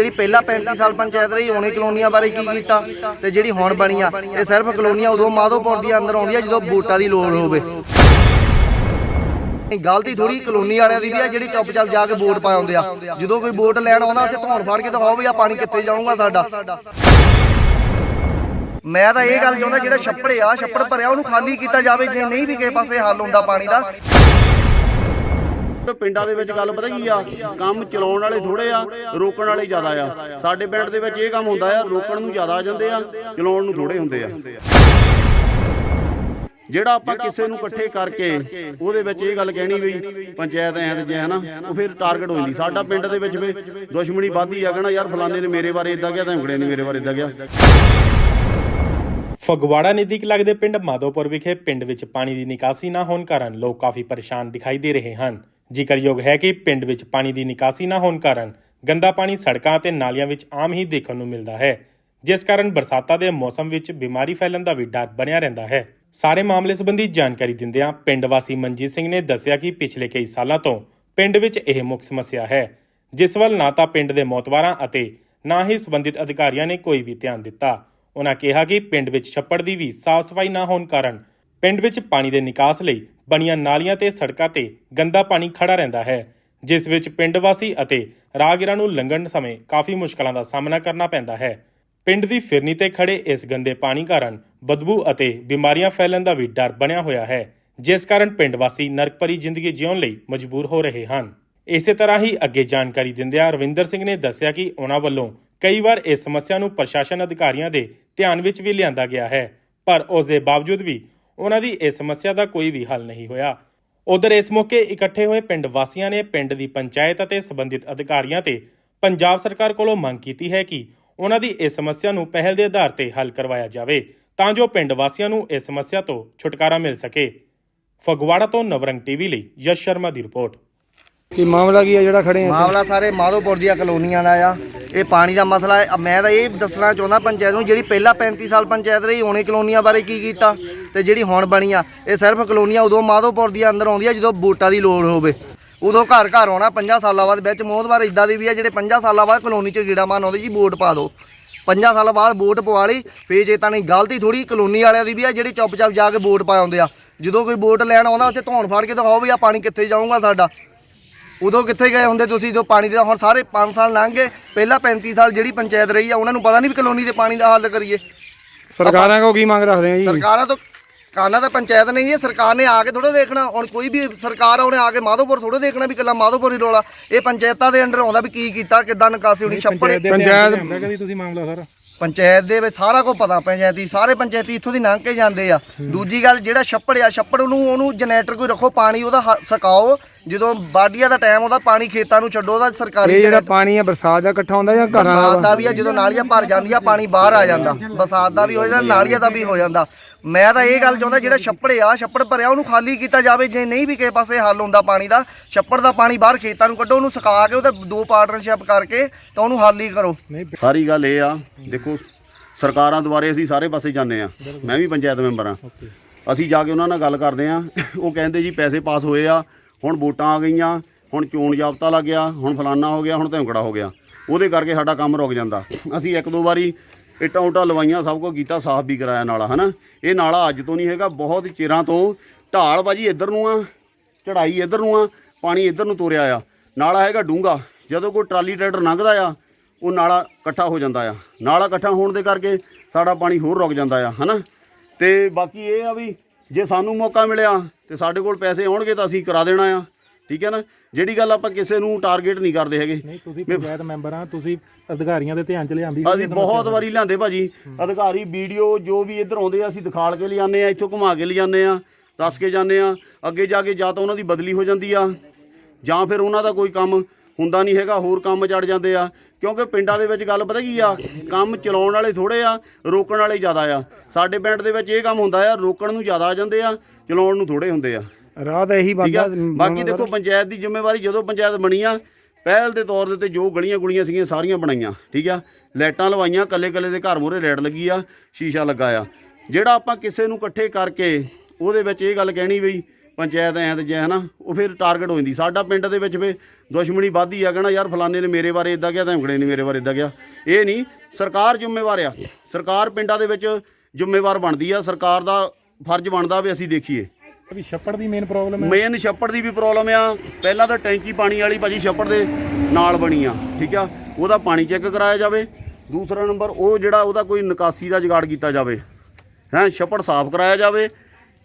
ਜਿਹੜੀ ਪਹਿਲਾਂ 35 ਸਾਲ ਪੰਚਾਇਤ ਰਹੀ, ਉਹਨੇ ਕਲੋਨੀਆਂ ਬਾਰੇ ਕੀ ਕੀਤਾ ਤੇ ਜਿਹੜੀ ਹੁਣ ਬਣੀ ਆ ਇਹ ਸਿਰਫ ਕਲੋਨੀਆਂ ਉਦੋਂ ਮਾਧੋਪੁਰ ਦੀ ਅੰਦਰ ਆਉਂਦੀਆਂ ਜਦੋਂ ਵੋਟਾਂ ਦੀ ਲੋੜ ਹੋਵੇ। ਗਲਤੀ ਥੋੜੀ ਕਲੋਨੀ ਵਾਲਿਆਂ ਦੀ ਵੀ ਆ, ਜਿਹੜੀ ਚੁੱਪ ਚਾਪ ਜਾ ਕੇ ਵੋਟ ਪਾਉਂਦੇ ਆ। ਜਦੋਂ ਕੋਈ ਵੋਟ ਲੈਣ ਆਉਂਦਾ ਉੱਥੇ ਧੌਣ ਫੜ ਕੇ ਦਿਖਾਓ ਵੀ ਆ ਪਾਣੀ ਕਿੱਥੇ ਜਾਊਗਾ ਸਾਡਾ। ਮੈਂ ਤਾਂ ਇਹ ਗੱਲ ਚਾਹੁੰਦਾ ਜਿਹੜਾ ਛੱਪੜ ਆ, ਛੱਪੜ ਭਰਿਆ, ਉਹਨੂੰ ਖਾਲੀ ਕੀਤਾ ਜਾਵੇ, ਜੇ ਨਹੀਂ ਵੀ ਕਿਸੇ ਪਾਸੇ ਹੱਲ ਹੁੰਦਾ ਪਾਣੀ ਦਾ। ਤੇ ਪਿੰਡਾਂ ਦੇ ਵਿੱਚ ਗੱਲ ਪਤਾ ਕੀ ਆ। ਕੰਮ ਚਲਾਉਣ ਵਾਲੇ ਥੋੜੇ ਆ ਰੋਕਣ ਵਾਲੇ ਜ਼ਿਆਦਾ ਆ। ਸਾਡੇ ਪਿੰਡ ਦੇ ਵਿੱਚ ਇਹ ਕੰਮ ਹੁੰਦਾ ਆ ਰੋਕਣ ਨੂੰ ਜ਼ਿਆਦਾ ਆ ਜਾਂਦੇ ਆ ਚਲਾਉਣ ਨੂੰ ਥੋੜੇ ਹੁੰਦੇ ਆ। ਜਿਹੜਾ ਆਪਾਂ ਕਿਸੇ ਨੂੰ ਇਕੱਠੇ ਕਰਕੇ ਉਹਦੇ ਵਿੱਚ ਇਹ ਗੱਲ ਕਹਿਣੀ ਵੀ ਪੰਚਾਇਤ ਐ ਤੇ ਜੇ ਹਨਾ ਉਹ ਫਿਰ ਟਾਰਗੇਟ ਹੋ ਜਾਂਦੀ ਸਾਡਾ ਪਿੰਡ ਦੇ ਵਿੱਚ ਵੀ ਦੁਸ਼ਮਣੀ ਵੱਧਦੀ ਆ ਕਹਿਣਾ ਯਾਰ ਫਲਾਣੇ ਨੇ ਮੇਰੇ ਬਾਰੇ ਇਦਾਂ ਕਿਹਾ ਤਾਂ ਉਂਗੜੇ ਨੇ ਮੇਰੇ ਬਾਰੇ ਇਦਾਂ ਕਿਹਾ। ਫਗਵਾੜਾ ਨਜ਼ਦੀਕ ਲੱਗਦੇ ਪਿੰਡ ਮਾਧੋਪੁਰ ਵਿਖੇ ਪਿੰਡ ਵਿੱਚ ਪਾਣੀ ਦੀ ਨਿਕਾਸੀ ਨਾ ਹੋਣ ਕਾਰਨ ਲੋਕ ਕਾਫੀ ਪਰੇਸ਼ਾਨ ਦਿਖਾਈ ਦੇ ਰਹੇ ਹਨ। ਜ਼ਿਕਰਯੋਗ ਹੈ ਕਿ ਪਿੰਡ ਵਿੱਚ ਪਾਣੀ ਦੀ ਨਿਕਾਸੀ ਨਾ ਹੋਣ ਕਾਰਨ ਗੰਦਾ ਪਾਣੀ ਸੜਕਾਂ ਅਤੇ ਨਾਲੀਆਂ ਵਿੱਚ ਆਮ ਹੀ ਦੇਖਣ ਨੂੰ ਮਿਲਦਾ ਹੈ, ਜਿਸ ਕਾਰਨ ਬਰਸਾਤਾਂ ਦੇ ਮੌਸਮ ਵਿੱਚ ਬਿਮਾਰੀ ਫੈਲਣ ਦਾ ਵੀ ਡਰ ਬਣਿਆ ਰਹਿੰਦਾ ਹੈ। ਸਾਰੇ ਮਾਮਲੇ ਸੰਬੰਧੀ ਜਾਣਕਾਰੀ ਦਿੰਦਿਆਂ ਪਿੰਡ ਵਾਸੀ ਮਨਜੀਤ ਸਿੰਘ ਨੇ ਦੱਸਿਆ ਕਿ ਪਿਛਲੇ ਕਈ ਸਾਲਾਂ ਤੋਂ ਪਿੰਡ ਵਿੱਚ ਇਹ ਮੁੱਖ ਸਮੱਸਿਆ ਹੈ, ਜਿਸ ਵੱਲ ਨਾ ਤਾਂ ਪਿੰਡ ਦੇ ਮੌਤਵਾਰਾਂ ਅਤੇ ਨਾ ਹੀ ਸੰਬੰਧਿਤ ਅਧਿਕਾਰੀਆਂ ਨੇ ਕੋਈ ਵੀ ਧਿਆਨ ਦਿੱਤਾ। ਉਹਨਾਂ ਕਿਹਾ ਕਿ ਪਿੰਡ ਵਿੱਚ ਛੱਪੜ ਦੀ ਵੀ ਸਾਫ਼ ਸਫ਼ਾਈ ਨਾ ਹੋਣ ਕਾਰਨ ਪਿੰਡ ਵਿੱਚ ਪਾਣੀ ਦੇ ਨਿਕਾਸ ਲਈ ਬਣੀਆਂ ਨਾਲੀਆਂ ਤੇ ਸੜਕਾਂ ਤੇ ਗੰਦਾ ਪਾਣੀ ਖੜਾ ਰਹਿੰਦਾ ਹੈ, ਜਿਸ ਵਿੱਚ ਪਿੰਡ ਵਾਸੀ ਅਤੇ ਰਾਹਗੀਰਾਂ ਨੂੰ ਲੰਘਣ ਸਮੇਂ ਕਾਫੀ ਮੁਸ਼ਕਲਾਂ ਦਾ ਸਾਹਮਣਾ ਕਰਨਾ ਪੈਂਦਾ ਹੈ। ਪਿੰਡ ਦੀ ਫਿਰਨੀ ਤੇ ਖੜੇ ਇਸ ਗੰਦੇ ਪਾਣੀ ਕਾਰਨ ਬਦਬੂ ਅਤੇ ਬਿਮਾਰੀਆਂ ਫੈਲਣ ਦਾ ਵੀ ਡਰ ਬਣਿਆ ਹੋਇਆ ਹੈ, ਜਿਸ ਕਾਰਨ ਪਿੰਡ ਵਾਸੀ ਨਰਕ ਭਰੀ ਜ਼ਿੰਦਗੀ ਜਿਉਣ ਲਈ ਮਜਬੂਰ ਹੋ ਰਹੇ ਹਨ। ਇਸੇ ਤਰ੍ਹਾਂ ਹੀ ਅੱਗੇ ਜਾਣਕਾਰੀ ਦਿੰਦਿਆਂ ਰਵਿੰਦਰ ਸਿੰਘ ਨੇ ਦੱਸਿਆ ਕਿ ਉਹਨਾਂ ਵੱਲੋਂ ਕਈ ਵਾਰ ਇਸ ਸਮੱਸਿਆ ਨੂੰ ਪ੍ਰਸ਼ਾਸਨ ਅਧਿਕਾਰੀਆਂ ਦੇ ਧਿਆਨ ਵਿੱਚ ਵੀ ਲਿਆਂਦਾ ਗਿਆ ਹੈ, ਪਰ ਉਸ ਦੇ ਬਾਵਜੂਦ ਵੀ ਉਹਨਾਂ ਦੀ ਇਸ ਸਮੱਸਿਆ ਦਾ ਕੋਈ ਵੀ ਹੱਲ ਨਹੀਂ ਹੋਇਆ। ਉਧਰ ਇਸ ਮੌਕੇ ਇਕੱਠੇ ਹੋਏ ਪਿੰਡ ਵਾਸੀਆਂ ਨੇ ਪਿੰਡ ਦੀ ਪੰਚਾਇਤ ਅਤੇ ਸੰਬੰਧਿਤ ਅਧਿਕਾਰੀਆਂ ਤੇ ਪੰਜਾਬ ਸਰਕਾਰ ਕੋਲੋਂ ਮੰਗ ਕੀਤੀ ਹੈ ਕਿ ਉਹਨਾਂ ਦੀ ਇਸ ਸਮੱਸਿਆ ਨੂੰ ਪਹਿਲ ਦੇ ਆਧਾਰ ਤੇ ਹੱਲ ਕਰਵਾਇਆ ਜਾਵੇ ਤਾਂ ਜੋ ਪਿੰਡ ਵਾਸੀਆਂ ਨੂੰ ਇਸ ਸਮੱਸਿਆ ਤੋਂ ਛੁਟਕਾਰਾ ਮਿਲ ਸਕੇ। ਫਗਵਾੜਾ ਤੋਂ ਨਵਰੰਗ ਟੀਵੀ ਲਈ ਯਸ਼ ਸ਼ਰਮਾ ਦੀ ਰਿਪੋਰਟ। ਕੀ ਮਾਮਲਾ ਕੀ ਆ ਜਿਹੜਾ ਖੜੇ ਆ ਮਾਮਲਾ ਸਾਰੇ ਮਾਧੋਪੁਰ ਦੀਆਂ ਕਲੋਨੀਆਂ ਦਾ ਆ। ਇਹ ਪਾਣੀ ਦਾ ਮਸਲਾ ਹੈ। ਮੈਂ ਤਾਂ ਇਹ ਦੱਸਣਾ ਚਾਹੁੰਦਾ ਪੰਚਾਇਤ ਨੂੰ, ਜਿਹੜੀ ਪਹਿਲਾਂ 35 ਸਾਲ ਪੰਚਾਇਤ ਰਹੀ, ਉਹਨੇ ਕਲੋਨੀਆਂ ਬਾਰੇ ਕੀ ਕੀਤਾ ਤੇ ਜਿਹੜੀ ਹੁਣ ਬਣੀ ਆ ਇਹ ਸਿਰਫ ਕਲੋਨੀਆਂ ਉਦੋਂ ਮਾਧੋਪੁਰ ਦੀ ਅੰਦਰ ਆਉਂਦੀਆਂ ਜਦੋਂ ਵੋਟਾਂ ਦੀ ਲੋੜ ਹੋਵੇ। ਉਦੋਂ ਘਰ ਘਰ ਆਉਣਾ 50 ਸਾਲਾਂ ਬਾਅਦ ਵਿੱਚ ਮੋਹਦਵਾਰ ਇਦਾਂ ਦੀ ਵੀ ਆ ਜਿਹੜੇ 50 ਸਾਲਾਂ ਬਾਅਦ ਕਲੋਨੀ 'ਚ ਗੀੜਾ ਮਾਰਨ ਆਉਂਦੇ ਜੀ, ਵੋਟ ਪਾ ਦਿਓ। 50 ਸਾਲਾਂ ਬਾਅਦ ਵੋਟ ਪਵਾ ਲਈ, ਫੇਰ ਜੇ ਤਾਂ ਨਹੀਂ, ਗਲਤੀ ਥੋੜੀ ਕਲੋਨੀ ਵਾਲਿਆਂ ਦੀ ਵੀ ਆ ਜਿਹੜੀ ਚੁੱਪ ਚਾਪ ਜਾ ਕੇ ਵੋਟ ਪਾ ਆਉਂਦੇ ਆ। ਜਦੋਂ ਕੋਈ ਵੋਟ ਲੈਣ ਆਉਂਦਾ, ਉੱਥੇ ਧੌਣ ਫਾੜ ਕੇ ਦਿਖਾਓ ਵੀ ਆ ਪਾਣੀ ਕਿੱਥੇ ਜਾਊਗਾ ਸਾਡਾ। ਉਦੋਂ ਕਿੱਥੇ ਗਏ ਹੁੰਦੇ ਤੁਸੀਂ? ਜੋ ਪਾਣੀ ਦਾ ਹੁਣ ਸਾਰੇ 5 ਸਾਲ ਲੰਘ ਗਏ ਪਹਿਲਾਂ 35 ਸਾਲ ਜਿਹੜੀ ਪੰਚਾਇਤ ਰਹੀ ਆ ਉਹਨਾਂ ਨੂੰ ਪਤਾ ਨਹੀਂ ਵੀ ਕਲੋਨੀ ਦੇ ਪਾਣੀ ਦਾ ਹੱਲ ਕਰੀਏ। ਸਰਕਾਰਾਂ ਕੋ ਕੀ ਮੰਗ ਰੱਖਦੇ ਆ ਜੀ? ਸਰਕਾਰਾਂ ਤੋਂ ਕਾਨਾ ਤਾਂ ਪੰਚਾਇਤ ਨਹੀਂ ਹੈ ਸਰਕਾਰ ਨੇ ਆ ਕੇ ਥੋੜਾ ਦੇਖਣਾ। ਹੁਣ ਕੋਈ ਵੀ ਸਰਕਾਰ ਆ ਉਹਨੇ ਆ ਕੇ ਮਾਧੋਪੁਰ ਥੋੜਾ ਦੇਖਣਾ ਵੀ ਕੱਲਾ ਮਾਧੋਪੁਰ ਹੀ ਰੋਲਾ। ਇਹ ਪੰਚਾਇਤਾਂ ਦੇ ਅੰਡਰ ਆਉਂਦਾ ਵੀ ਕੀ ਕੀਤਾ ਕਿੱਦਾਂ ਨਿਕਾਸੀ ਹੋਣੀ ਛੱਪੜ ਪੰਚਾਇਤ ਕਦੀ ਤੁਸੀਂ ਮਾਮਲਾ ਸਰ। ਪੰਚਾਇਤ ਦੇ ਵਿੱਚ ਸਾਰਾ ਕੁਝ ਪਤਾ ਪੰਚਾਇਤੀ ਸਾਰੇ ਪੰਚਾਇਤੀ ਇੱਥੋਂ ਦੀ ਲੰਘ ਕੇ ਜਾਂਦੇ ਆ। ਦੂਜੀ ਗੱਲ ਜਿਹੜਾ ਛੱਪੜ ਆ ਛੱਪੜ ਨੂੰ ਉਹਨੂੰ ਜਨਰੇਟਰ ਕੋਈ ਰੱਖੋ ਪਾਣੀ ਉਹਦਾ ਸਕਾਓ ਜਦੋਂ ਬਾਡੀਆ ਦਾ ਟਾਈਮ ਆਉਂਦਾ ਪਾਣੀ ਖੇਤਾਂ ਨੂੰ ਛੱਡੋ ਉਹਦਾ ਸਰਕਾਰੀ ਇਹ ਜਿਹੜਾ ਪਾਣੀ ਆ ਬਰਸਾਤ ਦਾ ਇਕੱਠਾ ਹੁੰਦਾ ਜਾਂ ਘਰਾਂ ਬਰਸਾਤ ਦਾ ਦਾ ਵੀ ਆ ਜਦੋਂ ਨਾਲੀਆਂ ਭਰ ਜਾਂਦੀਆਂ ਪਾਣੀ ਬਾਹਰ ਆ ਜਾਂਦਾ। ਬਰਸਾਤ ਦਾ ਵੀ ਹੋ ਜਾਂਦਾ ਨਾਲੀਆਂ ਦਾ ਵੀ ਹੋ ਜਾਂਦਾ। ਮੈਂ ਤਾਂ ਇਹ ਗੱਲ ਚਾਹੁੰਦਾ ਜਿਹੜਾ ਛੱਪੜ ਆ ਛੱਪੜ ਭਰਿਆ ਉਹਨੂੰ ਖਾਲੀ ਕੀਤਾ ਜਾਵੇ ਜੇ ਨਹੀਂ ਵੀ ਕਿਸੇ ਪਾਸੇ ਹੱਲ ਹੁੰਦਾ ਪਾਣੀ ਦਾ ਛੱਪੜ ਦਾ ਪਾਣੀ ਬਾਹਰ ਖੇਤਾਂ ਨੂੰ ਕੱਢੋ ਉਹਨੂੰ ਸੁਕਾ ਕੇ ਉਹਦੇ ਦੋ ਪਾਰਟਨਰਸ਼ਿਪ ਕਰਕੇ ਤਾਂ ਉਹਨੂੰ ਹੱਲ ਹੀ ਕਰੋ। ਸਾਰੀ ਗੱਲ ਇਹ ਆ ਦੇਖੋ ਸਰਕਾਰਾਂ ਦੁਆਰੇ ਅਸੀਂ ਸਾਰੇ ਪਾਸੇ ਜਾਂਦੇ ਆ। ਮੈਂ ਵੀ ਪੰਚਾਇਤ ਮੈਂਬਰ ਆ। ਅਸੀਂ ਜਾ ਕੇ ਉਹਨਾਂ ਨਾਲ ਗੱਲ ਕਰਦੇ ਆ। ਉਹ ਕਹਿੰਦੇ ਜੀ ਪੈਸੇ ਪਾਸ ਹੋਏ ਆ ਹੁਣ ਵੋਟਾਂ ਆ ਗਈਆਂ, ਹੁਣ ਚੋਣ ਜਾਬਤਾ ਲੱਗ ਗਿਆ, ਹੁਣ ਫਲਾਨਾ ਹੋ ਗਿਆ, ਹੁਣ ਧੌਂਕੜਾ ਹੋ ਗਿਆ। ਉਹਦੇ ਕਰਕੇ ਸਾਡਾ ਕੰਮ ਰੁਕ ਜਾਂਦਾ। ਅਸੀਂ ਇੱਕ ਦੋ ਵਾਰੀ ਇੱਟਾਂ ਉਟਾਂ ਲਵਾਈਆਂ, ਸਭ ਕੁਝ ਕੀਤਾ, ਸਾਫ਼ ਵੀ ਕਰਾਇਆ ਨਾਲਾ, ਹਨਾ? ਇਹ ਨਾਲਾ ਅੱਜ ਤੋਂ ਨਹੀਂ ਹੈਗਾ, ਬਹੁਤ ਚਿਰਾਂ ਤੋਂ ਢਾਲ ਬਾਜੀ ਇੱਧਰ ਨੂੰ ਆ ਚੜਾਈ ਇੱਧਰ ਨੂੰ ਆ, ਪਾਣੀ ਇੱਧਰ ਨੂੰ ਤੋਰਿਆ ਆ। ਨਾਲਾ ਹੈਗਾ ਡੂੰਗਾ ਜਦੋਂ ਕੋਈ ਟਰਾਲੀ ਟਰੈਕਟਰ ਲੰਘਦਾ ਆ, ਉਹ ਨਾਲਾ ਇਕੱਠਾ ਹੋ ਜਾਂਦਾ ਆ। ਨਾਲਾ ਇਕੱਠਾ ਹੋਣ ਦੇ ਕਰਕੇ ਸਾਡਾ ਪਾਣੀ ਹੋਰ ਰੁਕ ਜਾਂਦਾ ਆ, ਹਨਾ? ਤੇ ਬਾਕੀ ਇਹ ਆ ਵੀ ਜੇ ਸਾਨੂੰ ਮੌਕਾ ਮਿਲਿਆ ਤੇ ਸਾਡੇ ਕੋਲ ਪੈਸੇ ਆਉਣਗੇ ਤਾਂ ਅਸੀਂ ਕਰਾ ਦੇਣਾ ਆ ਠੀਕ ਹੈ ਨਾ? ਜਿਹੜੀ ਗੱਲ ਆਪਾਂ ਕਿਸੇ ਨੂੰ ਟਾਰਗੇਟ ਨਹੀਂ ਕਰਦੇ ਹੈਗੇ। ਨਹੀਂ ਤੁਸੀਂ ਪੰਚਾਇਤ ਮੈਂਬਰ ਆ ਤੁਸੀਂ ਅਧਿਕਾਰੀਆਂ ਦੇ ਧਿਆਨ ਚ ਲਿਆਂਦੀ ਅਸੀਂ ਬਹੁਤ ਵਾਰੀ ਲਿਆਂਦੇ ਭਾਜੀ। ਅਧਿਕਾਰੀ ਵੀਡੀਓ ਜੋ ਵੀ ਇੱਧਰ ਆਉਂਦੇ ਆ ਅਸੀਂ ਦਿਖਾਲ ਕੇ ਲਿਆਉਂਦੇ ਆ ਇੱਥੋਂ ਘੁਮਾ ਕੇ ਲਿਆਉਂਦੇ ਆ ਦੱਸ ਕੇ ਜਾਂਦੇ ਆ। ਅੱਗੇ ਜਾ ਕੇ ਜਾਂ ਤਾਂ ਉਹਨਾਂ ਦੀ ਬਦਲੀ ਹੋ ਜਾਂਦੀ ਆ ਜਾਂ ਫਿਰ ਉਹਨਾਂ ਦਾ ਕੋਈ ਕੰਮ ਹੁੰਦਾ ਨਹੀਂ ਹੈਗਾ ਹੋਰ ਕੰਮ ਚੜ ਜਾਂਦੇ ਆ। ਕਿਉਂਕਿ ਪਿੰਡਾਂ ਦੇ ਵਿੱਚ ਗੱਲ ਪਤਾ ਕੀ ਆ? ਕੰਮ ਚਲਾਉਣ ਵਾਲੇ ਥੋੜੇ ਆ ਰੋਕਣ ਵਾਲੇ ਜ਼ਿਆਦਾ ਆ। ਸਾਡੇ ਪਿੰਡ ਦੇ ਵਿੱਚ ਇਹ ਕੰਮ ਹੁੰਦਾ ਆ ਰੋਕਣ ਨੂੰ ਜ਼ਿਆਦਾ ਆ ਜਾਂਦੇ ਆ ਚਲਾਉਣ ਨੂੰ ਥੋੜੇ ਹੁੰਦੇ ਆ। ਰਾਹ ਤਾਂ ਇਹੀ ਬੰਦਾ ਬਾਕੀ ਦੇਖੋ ਪੰਚਾਇਤ ਦੀ ਜ਼ਿੰਮੇਵਾਰੀ ਜਦੋਂ ਪੰਚਾਇਤ ਬਣੀ ਆ ਪਹਿਲ ਦੇ ਤੌਰ ਦੇ ਤੇ ਜੋ ਗਲੀਆਂ ਗੁਲੀਆਂ ਸੀਗੀਆਂ ਸਾਰੀਆਂ ਬਣਾਈਆਂ। ਠੀਕ ਆ? ਲਾਈਟਾਂ ਲਵਾਈਆਂ ਕੱਲੇ ਕੱਲੇ ਦੇ ਘਰ ਮੂਹਰੇ ਲਾਈਟ ਲੱਗੀ ਆ ਸ਼ੀਸ਼ਾ ਲੱਗਾ ਆ। ਜਿਹੜਾ ਆਪਾਂ ਕਿਸੇ ਨੂੰ ਇਕੱਠੇ ਕਰਕੇ ਉਹਦੇ ਵਿੱਚ ਇਹ ਗੱਲ ਕਹਿਣੀ ਵੀ ਪੰਚਾਇਤ ਐਂ ਤੇ ਜੇ ਹਨਾ ਉਹ ਫਿਰ ਟਾਰਗੇਟ ਹੋ ਜਾਂਦੀ। ਸਾਡਾ ਪਿੰਡ ਦੇ ਵਿੱਚ ਵੀ ਦੁਸ਼ਮਣੀ ਵੱਧਦੀ ਆ ਕਹਿਣਾ ਯਾਰ ਫਲਾਣੇ ਨੇ ਮੇਰੇ ਬਾਰੇ ਇਦਾਂ ਕਿਹਾ ਤਾਂ ਉਂਗੜੇ ਨੇ ਮੇਰੇ ਬਾਰੇ ਇਦਾਂ ਕਿਹਾ। ਇਹ ਨਹੀਂ ਸਰਕਾਰ ਜ਼ਿੰਮੇਵਾਰ ਆ। ਸਰਕਾਰ ਪਿੰਡਾਂ ਦੇ ਵਿੱਚ ਜ਼ਿੰਮੇਵਾਰ ਬਣਦੀ ਆ। ਸਰਕਾਰ ਦਾ ਫਰਜ਼ ਬਣਦਾ ਵੀ ਅਸੀਂ ਦੇਖੀਏ। ਵੀ ਛੱਪੜ ਦੀ ਮੇਨ ਪ੍ਰੋਬਲਮ ਮੇਨ ਛੱਪੜ ਦੀ ਵੀ ਪ੍ਰੋਬਲਮ ਆ। ਪਹਿਲਾਂ ਤਾਂ ਟੈਂਕੀ ਪਾਣੀ ਵਾਲੀ ਭਾਜੀ ਛੱਪੜ ਦੇ ਨਾਲ ਬਣੀ ਆ ਠੀਕ ਆ? ਉਹਦਾ ਪਾਣੀ ਚੈੱਕ ਕਰਾਇਆ ਜਾਵੇ। ਦੂਸਰਾ ਨੰਬਰ ਉਹ ਜਿਹੜਾ ਉਹਦਾ ਕੋਈ ਨਿਕਾਸੀ ਦਾ ਜੁਗਾੜ ਕੀਤਾ ਜਾਵੇ। ਹੈਂ ਛੱਪੜ ਸਾਫ਼ ਕਰਾਇਆ ਜਾਵੇ।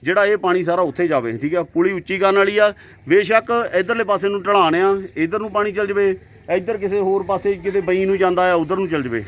ਜਿਹੜਾ ਇਹ ਪਾਣੀ ਸਾਰਾ ਉੱਥੇ ਜਾਵੇ, ਠੀਕ ਆ? ਪੁਲੀ ਉੱਚੀ ਕਰਨ ਵਾਲੀ ਆ। ਬੇਸ਼ੱਕ ਇਧਰਲੇ ਪਾਸੇ ਨੂੰ ਢਲਾਣ ਆ, ਇਧਰ ਨੂੰ ਪਾਣੀ ਚੱਲ ਜਾਵੇ, ਇੱਧਰ ਕਿਸੇ ਹੋਰ ਪਾਸੇ ਕਿਤੇ ਬਈ ਨੂੰ ਜਾਂਦਾ ਆ, ਉਧਰ ਨੂੰ ਚੱਲ ਜਾਵੇ।